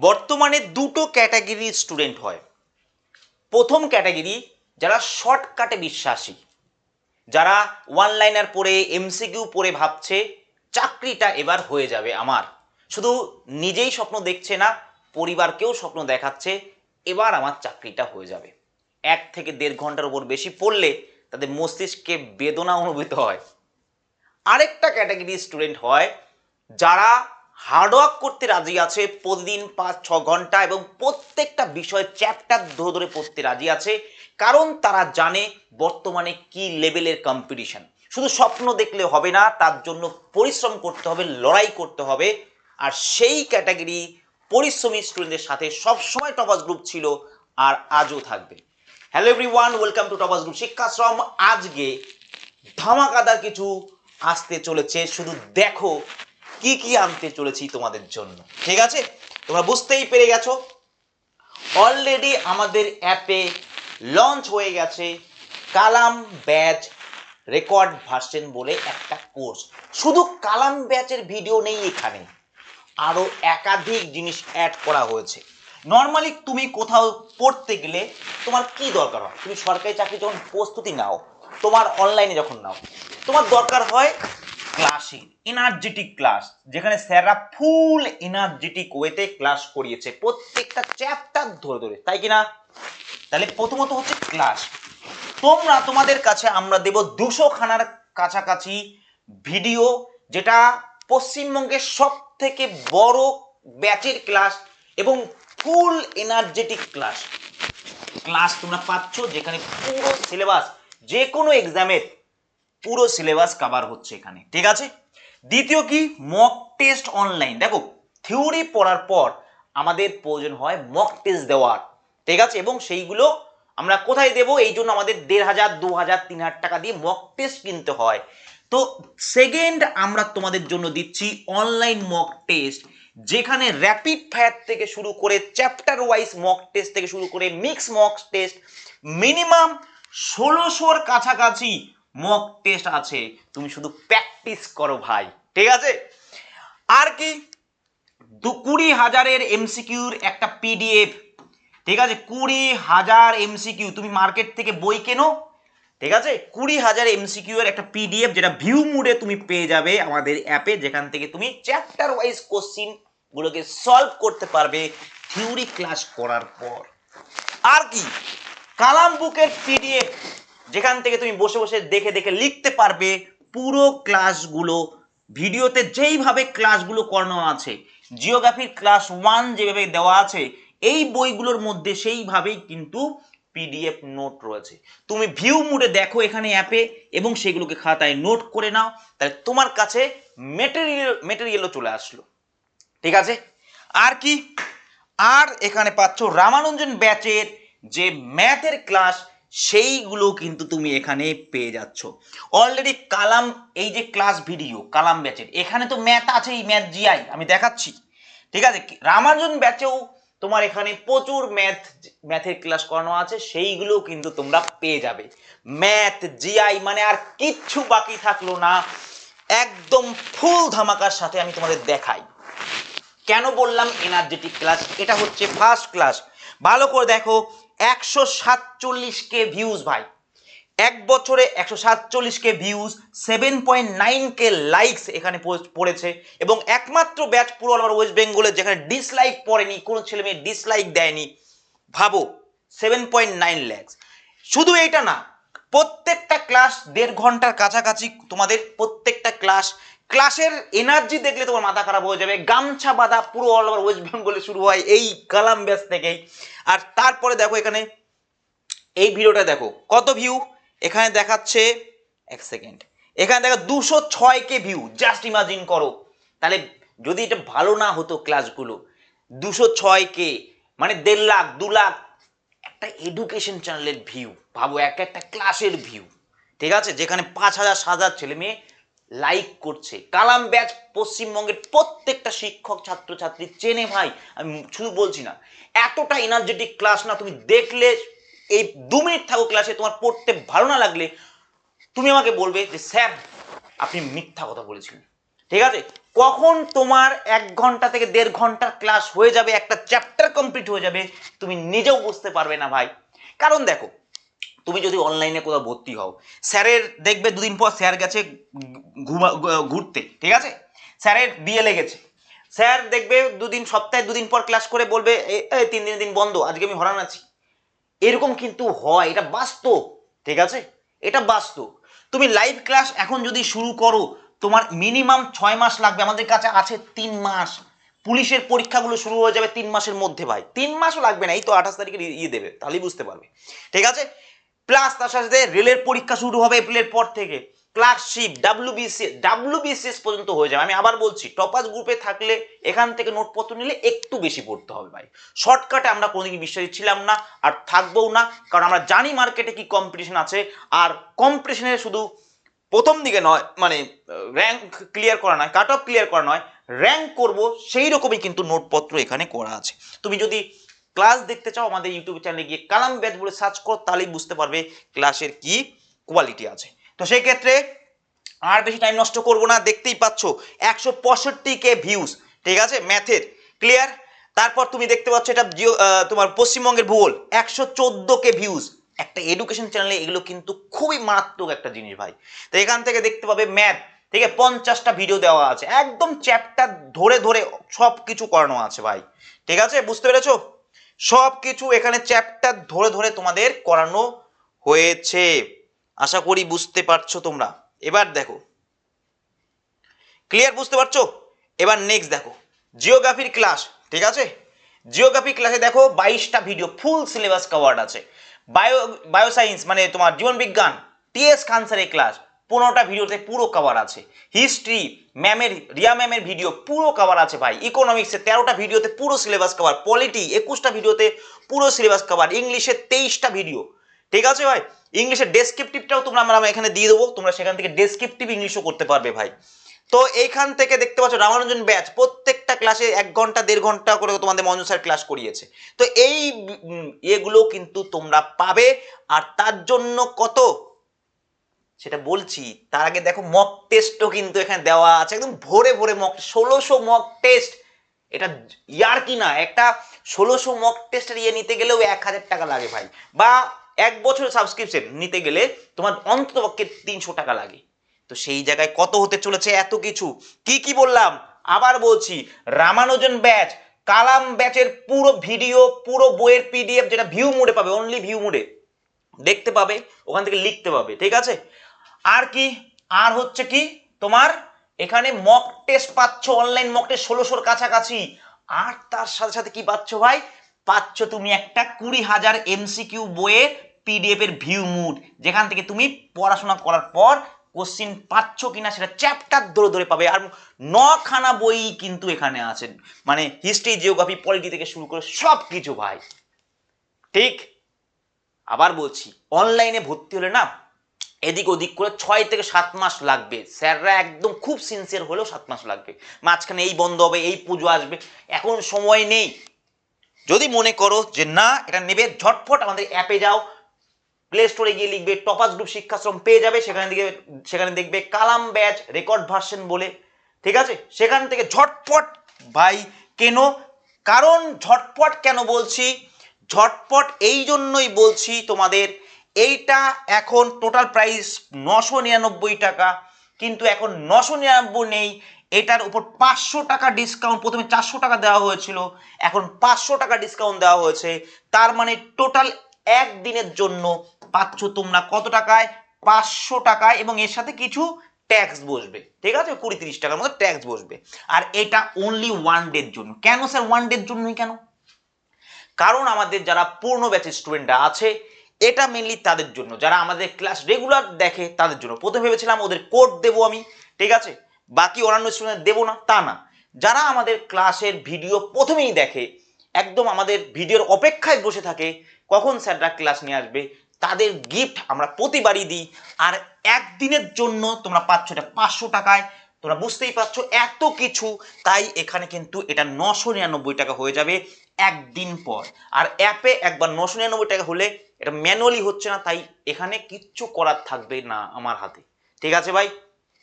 বর্তমানে দুটো ক্যাটাগরির স্টুডেন্ট হয়। প্রথম ক্যাটাগরি, যারা শর্টকাটে বিশ্বাসী, যারা ওয়ান লাইনার পড়ে এমসিকিউ পড়ে ভাবছে, চাকরিটা এবার হয়ে যাবে আমার। শুধু নিজেই স্বপ্ন দেখছে না, পরিবারকেও স্বপ্ন দেখাচ্ছে, এবার আমার চাকরিটা হয়ে যাবে। এক থেকে দেড় ঘণ্টার উপর বেশি পড়লে তাদের মস্তিষ্কে বেদনা অনুভূত হয়। আরেকটা ক্যাটাগরি স্টুডেন্ট হয়, যারা হার্ডওয়ার্ক করতে রাজি আছে, প্রতিদিন পাঁচ, ছ ঘণ্টা এবং প্রত্যেকটা বিষয় চ্যাপ্টার ধরে ধরে পড়তে রাজি আছে। কারণ তারা জানে বর্তমানে কি লেভেলের কম্পিটিশন শুধু স্বপ্ন দেখলে হবে না, তার জন্য পরিশ্রম করতে হবে, লড়াই করতে হবে। আর সেই ক্যাটাগরি পরিশ্রমী স্টুডেন্টদের সাথে সবসময় টপাস গ্রুপ ছিল আর আজও থাকবে। Hello everyone welcome to toppers group Shikshashram আজকে ধামাকাদার কিছু আসতে চলেছে, শুধু দেখো কি কি আনতে চলেছি তোমাদের জন্য? ঠিক আছে? তোমরা বুঝতেই পেরে গেছো? অলরেডি আমাদের অ্যাপে লঞ্চ হয়ে গেছে কালাম ব্যাচ রেকর্ড ভার্সন বলে একটা কোর্স শুধু কালাম ব্যাচের ভিডিও নেই এখানে। আরও একাধিক জিনিস অ্যাড করা হয়েছে। নর্মালি তুমি কোথাও পড়তে গেলে তোমার কি দরকার হয়? তুমি সরকারি চাকরি যখন প্রস্তুতি নাও, তোমার অনলাইনে যখন নাও, তোমার দরকার হয় ক্লাসিং এনার্জেটিক ক্লাস যেখানে স্যাররা ফুল এনার্জেটিক ওয়েতে ক্লাস করিয়েছে। প্রত্যেকটা চ্যাপ্টার ধরে ধরে, তাই কি না তাহলে প্রথমত হচ্ছে ক্লাস তোমরা তোমাদের কাছে আমরা দেব দুশো খানার কাছাকাছি ভিডিও যেটা পশ্চিমবঙ্গের সব থেকে বড় ব্যাচের ক্লাস এবং ফুল এনার্জেটিক ক্লাস ক্লাস তোমরা পাচ্ছ যেখানে পুরো সিলেবাস যে কোনো এক্সামের পুরো সিলেবাস কভার হচ্ছে এখানে, ঠিক আছে? দ্বিতীয় কি? মক টেস্ট অনলাইন দেখো থিওরি পড়ার পর আমাদের প্রয়োজন হয় মক টেস্ট দেওয়ার, ঠিক আছে? এবং সেইগুলো আমরা কোথায় দেব? এই জন্য আমাদের দেড় হাজার, দু হাজার, তিন হাজার টাকা দিয়ে মক টেস্ট কিনতে হয়। তো সেকেন্ড আমরা তোমাদের জন্য দিচ্ছি অনলাইন মক টেস্ট যেখানে র্যাপিড ফায়ার থেকে শুরু করে চ্যাপ্টার ওয়াইজ মক টেস্ট থেকে শুরু করে মিক্স মক টেস্ট মিনিমাম ষোলোশোর কাছাকাছি মক টেস্ট আছে। তুমি শুধু প্র্যাকটিস করো ভাই, ঠিক আছে? আর কি? দু কুড়ি হাজারের এমসিকিউর একটা পিডিএফ ঠিক আছে? কুড়ি হাজার এমসিকিউ তুমি মার্কেট থেকে বই কেনো, ঠিক আছে? কুড়ি হাজার এমসিকিউ এর একটা পিডিএফ যেটা ভিউ মুডে তুমি পেয়ে যাবে আমাদের অ্যাপে যেখান থেকে তুমি চ্যাপ্টার ওয়াইজ কোশ্চিন গুলোকে সলভ করতে পারবে থিওরি ক্লাস করার পর। আর কি? কালাম বুকের পিডিএফ যেখান থেকে তুমি বসে বসে দেখে দেখে লিখতে পারবে পুরো ক্লাসগুলো ভিডিওতে যেইভাবে ক্লাসগুলো করানো আছে জিওগ্রাফির ক্লাস ওয়ান যেভাবে দেওয়া আছে, এই বইগুলোর মধ্যে সেইভাবেই কিন্তু পিডিএফ নোট রয়েছে। তুমি ভিউ মুডে দেখো এখানে অ্যাপে এবং সেগুলোকে খাতায় নোট করে নাও, তাহলে তোমার কাছে মেটেরিয়াল মেটেরিয়ালও চলে আসলো। ঠিক আছে? আর কি? আর এখানে পাচ্ছ রামানুজন ব্যাচের যে ম্যাথের ক্লাস সেইগুলো কিন্তু তুমি এখানে পেয়ে যাচ্ছ। অলরেডি কালাম, এই যে ক্লাস ভিডিও কালাম ব্যাচের এখানে তো ম্যাথ আছে, এই ম্যাথ জিআই আমি দেখাচ্ছি। ঠিক আছে? রামানুজন ব্যাচেও তোমার এখানে প্রচুর ম্যাথ ম্যাথের ক্লাস করানো আছে সেইগুলো কিন্তু তোমরা পেয়ে যাবে। ম্যাথ জিআই মানে আর কিচ্ছু বাকি থাকল না। একদম ফুল ধামাকার সাথে আমি তোমাদের দেখাই। কেন বললাম এনার্জেটিক ক্লাস এটা হচ্ছে ফার্স্ট ক্লাস ভালো করে দেখো একশো সাতচল্লিশ কে ভিউজ ভাই। এক বছরে একশো সাতচল্লিশ K views seven point nine K likes এখানে পড়ে- পড়েছে এবং একমাত্র ব্যাচ পুরো আমার ওয়েস্ট বেঙ্গলে যেখানে ডিসলাইক পড়েনি, কোনো ছেলে মেয়ে ডিসলাইক দেয়নি। ভাবো সেভেন পয়েন্ট নাইন ল্যাক্স শুধু এইটা না, প্রত্যেকটা ক্লাস দেড় ঘণ্টার কাছাকাছি তোমাদের প্রত্যেকটা ক্লাস ক্লাসের এনার্জি দেখলে তোমার মাথা খারাপ হয়ে যাবে, গামছা বাঁধা পুরো অল ওভার ওয়েস্ট বেঙ্গলে শুরু হয় এই কালাম ব্যাস থেকেই। আর তারপরে দেখো এখানে, এই ভিডিওটা দেখো, কত ভিউ এখানে দেখাচ্ছে, এক সেকেন্ড এখানে দেখো দুশো ছয় কে ভিউ জাস্ট ইমাজিন করো। তাহলে যদি এটা ভালো না হতো ক্লাসগুলো দুশো ছয় কে মানে দেড় লাখ, দু লাখ, একটা এডুকেশন চ্যানেলের ভিউ ভাবো, এক একটা ক্লাসের ভিউ ঠিক আছে? যেখানে পাঁচ হাজার, সাত হাজার ছেলে মেয়ে লাইক করছে। কালাম ব্যাচ পশ্চিমবঙ্গের প্রত্যেকটা শিক্ষক, ছাত্রছাত্রী চেনে ভাই, আমি শুধু বলছি না, এতটা এনার্জেটিক ক্লাস না, তুমি দেখলে এই দু মিনিট থাকো ক্লাসে তোমার পড়তে ভালো না লাগলে, তুমি আমাকে বলবে যে, স্যার, আপনি মিথ্যা কথা বলেছিলেন ঠিক আছে? কখন তোমার এক ঘণ্টা থেকে দেড় ঘণ্টার ক্লাস হয়ে যাবে, একটা চ্যাপ্টার কমপ্লিট হয়ে যাবে, তুমি নিজেও বুঝতে পারবে না ভাই। কারণ দেখো তুমি যদি অনলাইনে কোথাও ভর্তি হও, স্যারের দেখবে দুদিন পর স্যার গেছে ঘুমা ঘুরতে, ঠিক আছে? স্যারের বিয়ে লেগেছে স্যার দেখবে দুদিন, সপ্তাহে দুদিন পর ক্লাস করে বলবে, "এ- তিন দিন দিন বন্ধ, আজকে আমি হরান আছি। এরকম কিন্তু হয়, এটা বাস্তব, ঠিক আছে? এটা বাস্তব। তুমি লাইভ ক্লাস এখন যদি শুরু করো, তোমার মিনিমাম ছয় মাস লাগবে, আমাদের কাছে আছে তিন মাস। পুলিশের পরীক্ষাগুলো শুরু হয়ে যাবে তিন মাসের মধ্যে ভাই। তিন মাসও লাগবে না, এই তো আঠাশ তারিখে ইয়ে দেবে, তাহলেই বুঝতে পারবে। ঠিক আছে? প্লাস তার সাথে রেলের পরীক্ষা শুরু হবে এপ্রিলের পর থেকে। ক্লার্কশিপ ডাব্লিউবিসিএস ডাব্লিউবিসিএস পর্যন্ত হয়ে যাবে। আমি আবার বলছি টপাস গ্রুপে থাকলে এখান থেকে নোটপত্র নিলে একটু বেশি পড়তে হবে ভাই। শর্টকাটে আমরা কোনো কোনোদিন বিশ্বাসী ছিলাম না আর থাকবোও না, কারণ আমরা জানি মার্কেটে কি কম্পিটিশন আছে। আর কম্পিটিশনে শুধু প্রথম দিকে নয় মানে র্যাঙ্ক ক্লিয়ার করা নয় কাট অফ ক্লিয়ার করা নয় র্যাঙ্ক করব সেই রকমই কিন্তু নোটপত্র এখানে করা আছে। তুমি যদি ক্লাস দেখতে চাও, আমাদের ইউটিউব চ্যানেলে গিয়ে কালাম ব্যাচ বলে সার্চ করো, তাহলেই বুঝতে পারবে ক্লাসের কি কোয়ালিটি আছে। তো সেই ক্ষেত্রে আর বেশি টাইম নষ্ট করব না, দেখতেই পাচ্ছ একশো পঁয়ষট্টি কে ভিউজ ঠিক আছে? ম্যাথের ক্লিয়ার তারপর তুমি দেখতে পাচ্ছ এটা জিও তোমার পশ্চিমবঙ্গের ভূগোল, একশো চোদ্দ কে ভিউজ একটা এডুকেশন চ্যানেলে এগুলো কিন্তু খুবই মারাত্মক একটা জিনিস ভাই। তো এখান থেকে দেখতে পাবে ম্যাথ ঠিক আছে? পঞ্চাশটা ভিডিও দেওয়া আছে। একদম চ্যাপ্টার ধরে ধরে সব কিছু করানো আছে ভাই। ঠিক আছে? বুঝতে পেরেছ? সব কিছু এখানে চ্যাপ্টার ধরে ধরে তোমাদের করানো হয়েছে। আশা করি বুঝতে পারছ তোমরা। এবার দেখো। ক্লিয়ার বুঝতে পারছ? এবার নেক্সট দেখো। জিওগ্রাফির ক্লাস ঠিক আছে? জিওগ্রাফি ক্লাসে দেখো বাইশটা ভিডিও ফুল সিলেবাস কভার্ড আছে। বায়ো বায়োসায়েন্স মানে তোমার জীবন বিজ্ঞান টিএস খানসারের ক্লাস পনেরোটা ভিডিওতে পুরো কভার আছে। হিস্ট্রি ম্যামের রিয়া ম্যামের ভিডিও পুরো কভার আছে ভাই। ইকোনমিক্সে তেরোটা ভিডিওতে পুরো সিলেবাস কভার পলিটি একুশটা ভিডিওতে পুরো সিলেবাস কভার ইংলিশে তেইশটা ভিডিও ঠিক আছে ভাই? ইংলিশের ডেসক্রিপটিভটাও তোমরা আমরা এখানে দিয়ে দেবো। তোমরা সেখান থেকে ডেসক্রিপটিভ ইংলিশও করতে পারবে ভাই। তো এইখান থেকে দেখতে পাচ্ছ রামানুজন ব্যাচ প্রত্যেকটা ক্লাসে এক ঘণ্টা, দেড় ঘণ্টা করে তোমাদের মঞ্জু স্যার ক্লাস করিয়েছে। তো এই এগুলো কিন্তু তোমরা পাবে। আর তার জন্য কত? সেটা বলছি, তার আগে দেখো মক টেস্টও কিন্তু এখানে দেওয়া আছে, একদম ভোরে ভোরে মক ষোলোশো মক টেস্ট এটা ইয়ার কি না, একটা ষোলোশো মক টেস্টের ইয়ে নিতে গেলেও এক হাজার টাকা লাগে ভাই। বা এক বছরের সাবস্ক্রিপশন নিতে গেলে তোমার অন্তত পক্ষে তিনশো টাকা লাগে। তো সেই জায়গায় কত হতে চলেছে এত কিছু? কি কি বললাম? আবার বলছি, রামানুজন ব্যাচ কালাম ব্যাচের পুরো ভিডিও পুরো বইয়ের পিডিএফ যেটা ভিউ মোডে পাবে অনলি ভিউ মোডে দেখতে পাবে, ওখান থেকে লিখতে পাবে, ঠিক আছে? আর কি? আর হচ্ছে কি? তোমার এখানে মক টেস্ট পাচ্ছ অনলাইন মক টেস্ট ষোলোশোর কাছাকাছি। আর তার সাথে সাথে কি পাচ্ছ ভাই? পাচ্ছ তুমি একটা কুড়ি হাজার এমসিকিউ বইয়ের পিডিএফ এর ভিউ মুড যেখান থেকে তুমি পড়াশোনা করার পর কোশ্চিন পাচ্ছ কিনা সেটা চ্যাপ্টার ধরে ধরে পাবে। আর নখানা বই কিন্তু এখানে আছে। মানে হিস্ট্রি জিওগ্রাফি পলিটি থেকে শুরু করে সব কিছু ভাই। ঠিক? আবার বলছি অনলাইনে ভর্তি হলে না এদিক ওদিক করে ছয় থেকে সাত মাস লাগবে। স্যাররা একদম খুব সিনসিয়ার হলেও সাত মাস লাগবে। মাঝখানে এই বন্ধ হবে, এই পুজো আসবে। এখন সময় নেই। যদি মনে করো যে না, এটা নেবে, ঝটফট আমাদের অ্যাপে যাও। প্লে স্টোরে গিয়ে লিখবে টপাস গ্রুপ শিক্ষাশ্রম পেয়ে যাবে। সেখানে দিকে সেখানে দেখবে কালাম ব্যাচ রেকর্ড ভার্সন বলে। ঠিক আছে? সেখান থেকে ঝটপট ভাই কেন। কারণ ঝটপট কেন বলছি? ঝটপট এই জন্যই বলছি তোমাদের এইটা এখন টোটাল প্রাইস নশো নিরানব্বই টাকা, কিন্তু এখন নশো নিরানব্বই নেই। এটার উপর পাঁচশো টাকা ডিসকাউন্ট প্রথমে চারশো টাকা দেওয়া হয়েছিল, এখন পাঁচশো টাকা ডিসকাউন্ট দেওয়া হয়েছে। তার মানে টোটাল একদিনের জন্য পাচ্ছ তোমরা কত টাকায়? পাঁচশো টাকায় এবং এর সাথে কিছু ট্যাক্স বসবে। ঠিক আছে? কুড়ি তিরিশ টাকার মতো ট্যাক্স বসবে। আর এটা অনলি ওয়ান ডের জন্য। কেন স্যার ওয়ান ডের জন্যই কেন? কারণ আমাদের যারা পূর্ণ ব্যাচের স্টুডেন্টরা আছে এটা মেনলি তাদের জন্য। যারা আমাদের ক্লাস রেগুলার দেখে, তাদের জন্য। প্রথমে ভেবেছিলাম ওদের কোড দেবো আমি, ঠিক আছে? বাকি অন্যান্য স্টুডেন্ট দেবো না, তা না। যারা আমাদের ক্লাসের ভিডিও প্রথমেই দেখে, একদম আমাদের ভিডিওর অপেক্ষায় বসে থাকে, কখন স্যাররা ক্লাস নিয়ে আসবে, তাদের গিফট আমরা প্রতিবারই দিই। আর একদিনের জন্য তোমরা পাচ্ছ এটা পাঁচশো টাকায়। তোমরা বুঝতেই পারছ, এত কিছু। তাই এখানে কিন্তু এটা নশো নিরানব্বই টাকা হয়ে যাবে। একদিন পর। আর অ্যাপে একবার নশো নিরানব্বই টাকা হলে এটা ম্যানুয়ালি হচ্ছে না, তাই এখানে কিচ্ছু করার থাকবে না আমার হাতে। ঠিক আছে ভাই?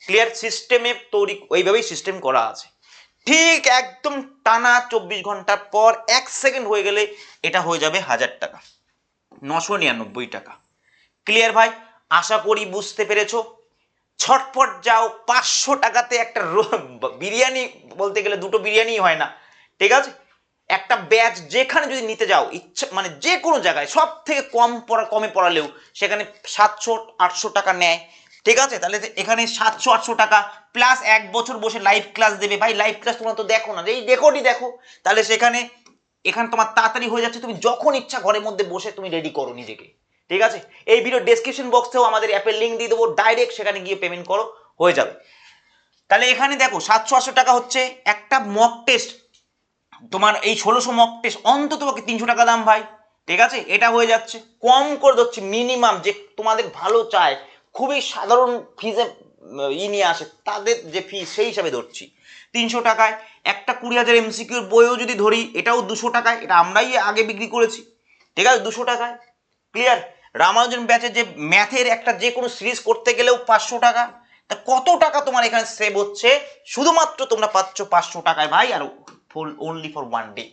ক্লিয়ার সিস্টেমে তৈরি, ওইভাবেই সিস্টেম করা আছে। ঠিক একদম টানা চব্বিশ ঘণ্টা পর এক সেকেন্ড হয়ে গেলে এটা হয়ে যাবে হাজার টাকা। নশো নিরানব্বই টাকা। ক্লিয়ার ভাই? আশা করি বুঝতে পেরেছ। ছটপট যাও, পাঁচশো টাকাতে একটা বিরিয়ানি বলতে গেলে দুটো বিরিয়ানি হয় না। ঠিক আছে? একটা ব্যাচ যেখানে যদি নিতে যাও, ইচ্ছা মানে যে কোনো জায়গায় সব থেকে কম পড়া, কমে পড়ালেও সেখানে সাতশো, আটশো টাকা নেয়। ঠিক আছে? তাহলে এখানে সাতশো, আটশো টাকা প্লাস এক বছর বসে লাইভ ক্লাস দেবে। ভাই লাইভ ক্লাস তোমরা তো দেখো না। এই রেকর্ডই দেখো। তাহলে সেখানে, এখানে তোমার তাড়াতাড়ি হয়ে যাচ্ছে। তুমি যখন ইচ্ছা ঘরের মধ্যে বসে তুমি রেডি করো নিজেকে। ঠিক আছে? এই ভিডিও ডেসক্রিপশন বক্সেও আমাদের অ্যাপের লিঙ্ক দিয়ে দেবো। ডাইরেক্ট সেখানে গিয়ে পেমেন্ট করো, হয়ে যাবে। তাহলে এখানে দেখো, সাতশো, আটশো টাকা হচ্ছে একটা মক টেস্ট তোমার এই ষোলোশো মক টেস্ট অন্তত পক্ষে তিনশো টাকা দাম ভাই। ঠিক আছে? এটা হয়ে যাচ্ছে। কম করে ধরছি মিনিমাম যে তোমাদের ভালো চায়, খুবই সাধারণ ফিজে ই নিয়ে আসে, তাদের যে ফিজ সেই হিসাবে ধরছি। তিনশো টাকায় একটা কুড়ি হাজার এমসিকিউর বইও যদি ধরি, এটাও দুশো টাকায়, এটা আমরাই আগে বিক্রি করেছি। ঠিক আছে? দুশো টাকায়। ক্লিয়ার রামানুজন ব্যাচে যে ম্যাথের একটা যে কোনো সিরিজ করতে গেলেও পাঁচশো টাকা। তা কত টাকা তোমার এখানে সেভ হচ্ছে? শুধুমাত্র তোমরা পাচ্ছ পাঁচশো টাকায় ভাই, আর full only for one day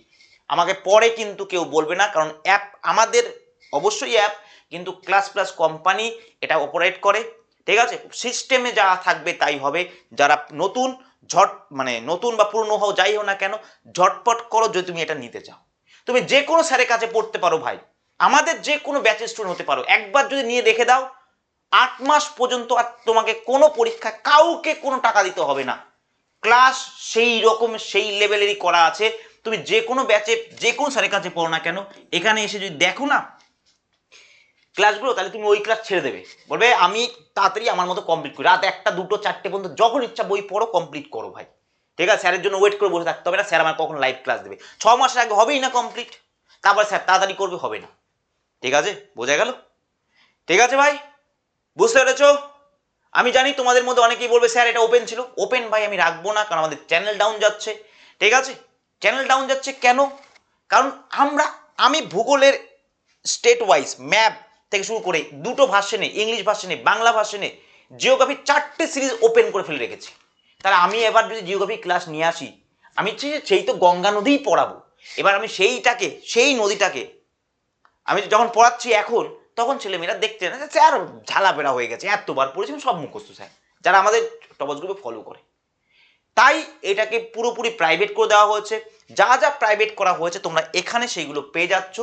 আমাকে পরে কিন্তু কেউ বলবে না, কারণ অ্যাপ আমাদের, অবশ্যই অ্যাপ কিন্তু ক্লাস প্লাস কোম্পানি এটা অপারেট করে, ঠিক আছে? সিস্টেমে যা থাকবে তাই হবে। যারা নতুন, ঝট মানে নতুন বা পুরনো হও, যাই হোক না কেন, ঝটপট করো যদি তুমি এটা নিতে চাও। তুমি যে কোনো স্যারের কাছে পড়তে পারো ভাই। আমাদের যে কোনো ব্যাচের স্টুডেন্ট হতে পারো। একবার যদি নিয়ে রেখে দাও, আট মাস পর্যন্ত আর তোমাকে কোনো পরীক্ষা কাউকে কোনো টাকা দিতে হবে না। ক্লাস সেই রকম, সেই লেভেলেরই করা আছে। তুমি যে কোনো ব্যাচে যে কোনো স্যারের কাছে পড়ো না কেন, এখানে এসে যদি দেখো না ক্লাসগুলো তাহলে তুমি ওই ক্লাস ছেড়ে দেবে। বলবে, আমি তাড়াতাড়ি আমার মতো কমপ্লিট করি। রাত একটা, দুটো, চারটে পর্যন্ত যখন ইচ্ছা বই পড়ো কমপ্লিট করো ভাই। ঠিক আছে? স্যারের জন্য ওয়েট করে বসে থাকতে হবে না। স্যার আমার কখন লাইভ ক্লাস দেবে। ছ মাসের আগে হবেই না কমপ্লিট তারপর স্যার তাড়াতাড়ি করবে, হবে না। ঠিক আছে? বোঝা গেল? ঠিক আছে ভাই? বুঝতে পেরেছ? আমি জানি তোমাদের মধ্যে অনেকেই বলবে, স্যার, এটা ওপেন ছিল। ওপেন ভাই, আমি রাখব না, কারণ আমাদের চ্যানেল ডাউন যাচ্ছে। ঠিক আছে? চ্যানেল ডাউন যাচ্ছে কেন? কারণ আমরা, আমি ভূগোলের স্টেট ওয়াইজ ম্যাপ থেকে শুরু করে দুটো ভার্সনে ইংলিশ ভার্সনে বাংলা ভার্সনে জিওগ্রাফি চারটে সিরিজ ওপেন করে ফেলে রেখেছি। তাহলে আমি এবার যদি জিওগ্রাফি ক্লাস নিয়ে আসি, আমি সেই তো গঙ্গা নদীই পড়াবো। এবার আমি সেইটাকে, সেই নদীটাকে, আমি যখন পড়াচ্ছি এখন তখন ছেলেমেয়েরা দেখতে না স্যার ঝালাপেড়া হয়ে গেছে, এতবার পড়েছি, সব মুখস্থ, স্যার। যারা আমাদের টপাস গ্রুপে ফলো করে। তাই এটাকে পুরোপুরি প্রাইভেট করে দেওয়া হয়েছে। যা যা প্রাইভেট করা হয়েছে, তোমরা এখানে সেইগুলো পেয়ে যাচ্ছ।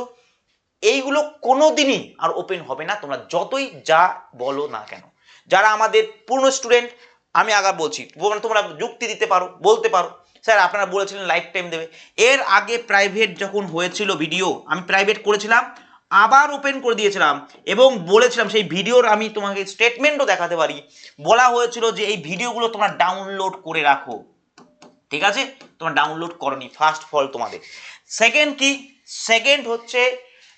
এইগুলো কোনো দিনই আর ওপেন হবে না, তোমরা যতই যা বলো না কেন। যারা আমাদের পুরনো স্টুডেন্ট আমি আগে বলছি তোমরা যুক্তি দিতে পারো, বলতে পারো। স্যার, আপনারা বলেছিলেন লাইফ টাইম দেবে। এর আগে প্রাইভেট যখন হয়েছিল ভিডিও আমি প্রাইভেট করেছিলাম আবার ওপেন করে দিয়েছিলাম এবং বলেছিলাম সেই ভিডিওর আমি তোমাকে স্টেটমেন্টও দেখাতে পারি। বলা হয়েছিল যে এই ভিডিওগুলো তোমরা ডাউনলোড করে রাখো। ঠিক আছে? তোমরা ডাউনলোড করনি ফার্স্ট ফল তোমাদের। সেকেন্ড কি? সেকেন্ড হচ্ছে,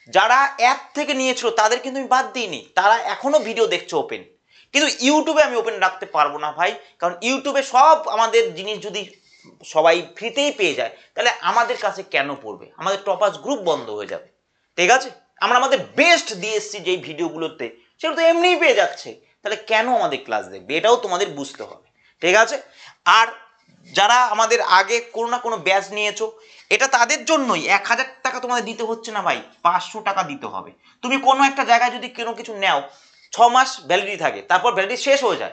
যারা অ্যাপ থেকে নিয়েছিল, তাদের কিন্তু আমি বাদ দিইনি। তারা এখনও ভিডিও দেখছে ওপেন কিন্তু ইউটিউবে আমি ওপেন রাখতে পারব না ভাই। কারণ ইউটিউবে সব আমাদের জিনিস যদি সবাই ফ্রিতেই পেয়ে যায়, তাহলে আমাদের কাছে কেন পড়বে? আমাদের টপাস গ্রুপ বন্ধ হয়ে যাবে। ঠিক আছে? আমরা আমাদের বেস্ট দিয়ে এসছি যেই ভিডিওগুলোতে, সেগুলো তো এমনিই পেয়ে যাচ্ছে। তাহলে কেন আমাদের ক্লাস দেখবে? এটাও তোমাদের বুঝতে হবে। ঠিক আছে? আর যারা আমাদের আগে কোনো না কোনো ব্যাচ নিয়েছো, এটা তাদের জন্যই। এক হাজার টাকা তোমাদের দিতে হচ্ছে না ভাই। পাঁচশো টাকা দিতে হবে। তুমি কোনো একটা জায়গায় যদি কোনো কিছু নেও, ছ মাস ভ্যালিডিটি থাকে, তারপর ভ্যালিডিটি শেষ হয়ে যায়।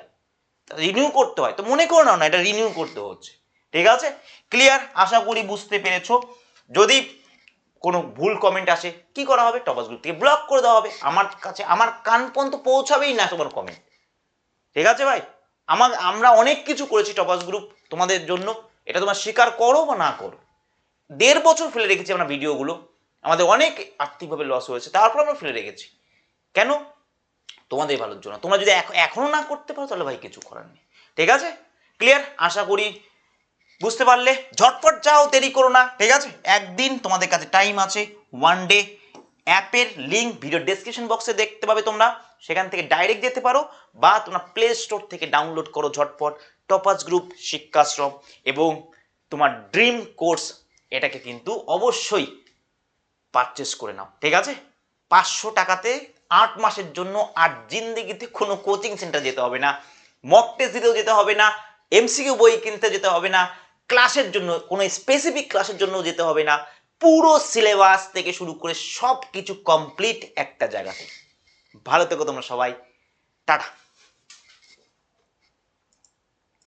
রিনিউ করতে হয়। তো মনে করো না এটা রিনিউ করতে হচ্ছে। ঠিক আছে? ক্লিয়ার আশা করি বুঝতে পেরেছ। যদি কোনো ভুল কমেন্ট আসে, কি করা হবে? টপাস গ্রুপ থেকে ব্লক করে দেওয়া হবে। আমার কাছে, আমার কান পর্যন্ত পৌঁছাবেই না তোমার কমেন্ট ঠিক আছে ভাই? আমার, আমরা অনেক কিছু করেছি টপাস গ্রুপ তোমাদের জন্য। এটা তোমার স্বীকার করো বা না করো। দেড় বছর ফেলে রেখেছি আমরা ভিডিওগুলো। আমাদের অনেক আর্থিকভাবে লস হয়েছে, তারপর আমরা ফেলে রেখেছি। কেন? তোমাদের ভালোর জন্য। তোমরা যদি এখ- এখনও না করতে পারো, তাহলে ভাই কিছু করার নেই। ঠিক আছে? ক্লিয়ার আশা করি বুঝতে পারলে? ঝটপট যাও, দেরি করো না, ঠিক আছে? একদিন তোমাদের কাছে টাইম আছে ওয়ান ডে অ্যাপের লিঙ্ক ভিডিও ডেসক্রিপশন বক্সে দেখতে পাবে তোমরা। সেখান থেকে ডাইরেক্ট যেতে পারো, বা তোমরা প্লে স্টোর থেকে ডাউনলোড করো ঝটপট। টপাস গ্রুপ শিক্ষাশ্রম এবং তোমার ড্রিম কোর্স এটাকে কিন্তু অবশ্যই পারচেস করে নাও, ঠিক আছে? পাঁচশো টাকাতে আট মাসের জন্য আর জিন্দিগিতে কোনো কোচিং সেন্টার যেতে হবে না। মক টেস্ট দিতেও যেতে হবে না। এমসিকিউ বই কিনতে যেতে হবে না। ক্লাসের জন্য, কোনো স্পেসিফিক ক্লাসের জন্য যেতে হবে না। পুরো সিলেবাস থেকে শুরু করে সব কিছু কমপ্লিট একটা জায়গাতে। ভালো থেকো তোমরা সবাই। টাটা।